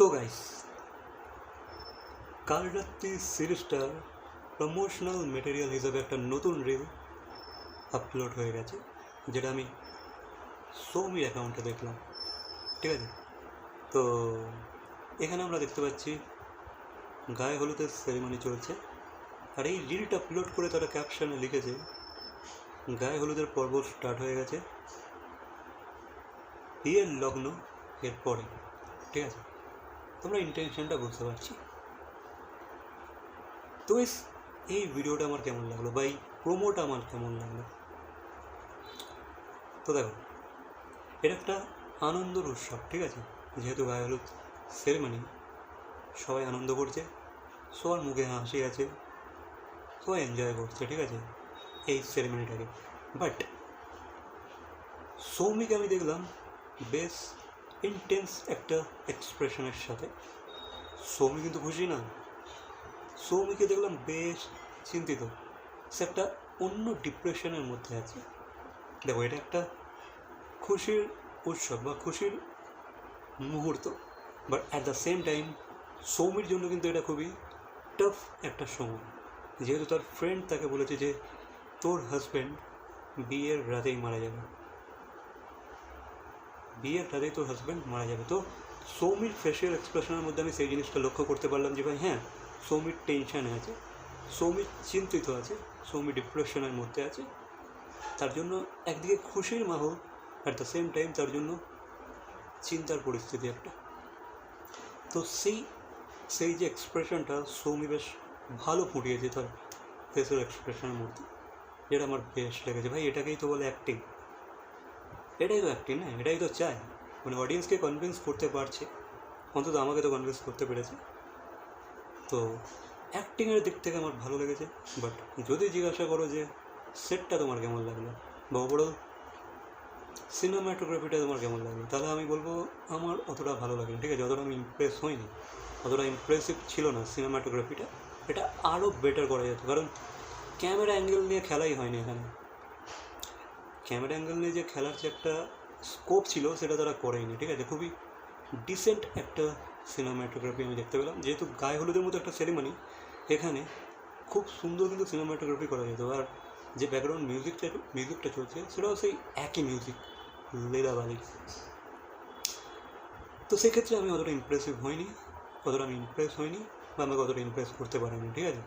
তো গাইস কাল রাত্রি সিরিজটার প্রমোশনাল মেটেরিয়াল হিসেবে একটা নতুন রিল আপলোড হয়ে গেছে, যেটা আমি সৌমির অ্যাকাউন্টে দেখলাম, ঠিক আছে? তো এখানে আমরা দেখতে পাচ্ছি, গায়ে হলুদের সেরিমনি চলছে, আর এই রিলটা আপলোড করে তারা ক্যাপশনে লিখেছে, গায়ে হলুদের পর্ব স্টার্ট হয়ে গেছে বিয়ের লগ্ন এর পরে ঠিক আছে? তোমরা ইন্টেনশনটা বুঝতে পারছি? তো এই ভিডিওটা আমার কেমন লাগল বা এই প্রোমোটা আমার কেমন লাগল? তো দেখো, এটা একটা আনন্দর উৎসব, ঠিক আছে? যেহেতু গায়ে হলুদ সেরেমনি সবাই আনন্দ করছে, সবার মুখে হাসি আছে, সবাই এনজয় করছে, ঠিক আছে? এই সেরেমনিটাকে বাট সৌমিকে আমি দেখলাম বেশ ইন্টেন্স একটা এক্সপ্রেশনের সাথে। সৌমি কিন্তু খুশি না। সৌমিকে দেখলাম বেশ চিন্তিত। সে একটা অন্য ডিপ্রেশনের মধ্যে আছে। দেখো, এটা একটা খুশির উৎসব বা খুশির মুহূর্ত but at the same time Soumir জন্য কিন্তু এটা খুবই টাফ একটা সময়। যেহেতু তার ফ্রেন্ড তাকে বলেছে যে, তোর হাজব্যান্ড বিয়ের রাতেই মারা যাবে। বিয়ের রাতেই তোর হাজব্যান্ড মারা যাবে। তো সৌমির ফেশিয়াল এক্সপ্রেশনের মধ্যে আমি সেই জিনিসটা লক্ষ্য করতে পারলাম যে ভাই হ্যাঁ সৌমির টেনশানে আছে, সৌমির চিন্তিত আছে সৌমি ডিপ্রেশনের মধ্যে আছে। তার জন্য একদিকে খুশির মাহল অ্যাট দ্য সেম টাইম তার জন্য চিন্তার পরিস্থিতি একটা। তো সেই সেই যে এক্সপ্রেশনটা সৌমি বেশ ভালো ফুটিয়েছে তার ফেসিয়াল এক্সপ্রেশনের মধ্যে, যেটা আমার বেশ লেগেছে। ভাই, এটাকেই তো বলে অ্যাক্টিং এটাই তো অ্যাক্টিং না, এটাই তো চায় মানে অডিয়েন্সকে কনভিন্স করতে পারছে। অন্তত আমাকে তো কনভিন্স করতে পেরেছে। তো অ্যাক্টিংয়ের দিক থেকে আমার ভালো লেগেছে। বাট যদি জিজ্ঞাসা করো যে সেটটা তোমার কেমন লাগল? বা ওভারঅল সিনেমাটোগ্রাফিটা তোমার কেমন লাগল? তাহলে আমি বলব আমার অতটা ভালো লাগেনি। ঠিক আছে, অতটা আমি ইমপ্রেস হইনি। অতটা ইমপ্রেসিভ ছিল না সিনেমাটোগ্রাফিটা এটা আরও বেটার করা যেত। কারণ ক্যামেরা অ্যাঙ্গেল নিয়ে খেলাই হয়নি এখানে। ক্যামেরা অ্যাঙ্গেল নিয়ে যে খেলার যে একটা স্কোপ ছিল, সেটা তারা করেনি ঠিক আছে? খুবই ডিসেন্ট একটা সিনেমাটোগ্রাফি আমি দেখতে পেলাম। যেহেতু গায়ে হলুদের মতো একটা সেরিমনি এখানে খুব সুন্দর কিন্তু সিনেমাটোগ্রাফি করা যেত। আর যে ব্যাকগ্রাউন্ড মিউজিকটা মিউজিকটা চলছে, সেটাও সেই একই মিউজিক লীলাবালি। তো সেক্ষেত্রে আমি অতটা ইমপ্রেসিভ হইনি, অতটা আমি ইমপ্রেস হইনি, বা আমাকে অতটা ইমপ্রেস করতে পারিনি, ঠিক আছে?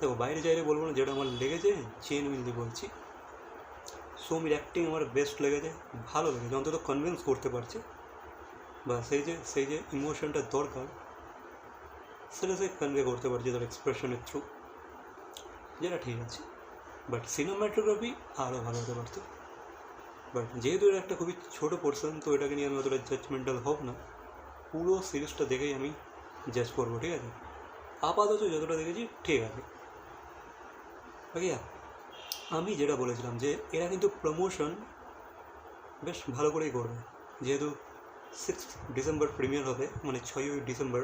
দেখো, বাইরে চাইলে বলব না, যেটা আমার লেগেছে জেনুইনলি বলছি সৌমির অ্যাক্টিং আমার বেস্ট লেগেছে, ভালো লেগেছে, অন্তত কনভিন্স করতে পারছে। বা সেই যে সেই যে ইমোশনটা দরকার, সেটা সে কনভে করতে পারছে তার এক্সপ্রেশনের থ্রু যেটা ঠিক আছে বাট সিনেমাটোগ্রাফি আরও ভালো হতে পারতো। বাট যেহেতু এটা একটা খুবই ছোটো পোর্শন তো এটাকে নিয়ে আমি অতটা জাজমেন্টাল হোক না। পুরো সিরিজটা দেখেই আমি জাজ করব, ঠিক আছে? আপাতত যতটা দেখেছি, ঠিক আছে। ভাইয়া আমি যেটা বলেছিলাম যে এরা কিন্তু প্রমোশন বেশ ভালো করেই করবে। যেহেতু সিক্স ডিসেম্বর প্রিমিয়ার হবে মানে ছয়ই ডিসেম্বর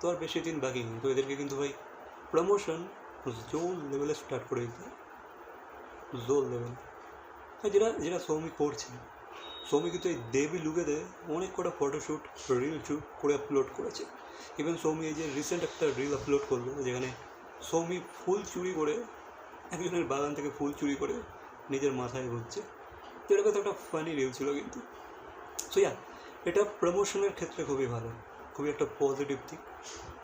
তো আর বেশি দিন বাকি নেই। তো এদেরকে কিন্তু ভাই প্রমোশন জোন লেভেলে স্টার্ট করে দিতে জোন লেভেল যেটা যেটা সৌমি করছে সৌমি কিন্তু এই দেবী লুকেতে অনেক কটা ফটোশ্যুট রিল শ্যুট করে আপলোড করেছে। ইভেন সৌমি এই যে রিসেন্ট একটা রিল আপলোড করল, যেখানে সৌমি ফুল চুরি করে একজনের বাগান থেকে ফুল চুরি করে নিজের মাথায় ঘুরছে। তো তো একটা ফানি রিল ছিল কিন্তু। সো ইয়া এটা প্রমোশনের ক্ষেত্রে খুবই ভালো। খুবই একটা পজিটিভ দিক।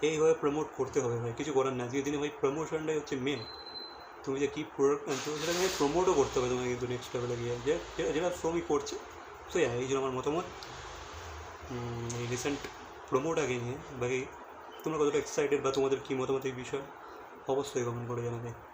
এইভাবে প্রমোট করতে হবে ভাই, কিছু করার না যে দিনে ভাই প্রমোশনটাই হচ্ছে মেন তুমি যে কী প্রোডাক্ট আনছো সেটাকে ভাই প্রমোটও করতে হবে তোমাকে কিন্তু নেক্সট লেভেলে গিয়ে। যে যেটা- যেটা শ্রমি করছে। সো ইয়া এই জন্য আমার মতামত। এই রিসেন্ট প্রমোট আগে নিয়ে। বাকি তোমরা কতটা এক্সাইটেড বা তোমাদের কী মতামত এই বিষয়ে, অবশ্যই কমেন্ট করে জানাবে।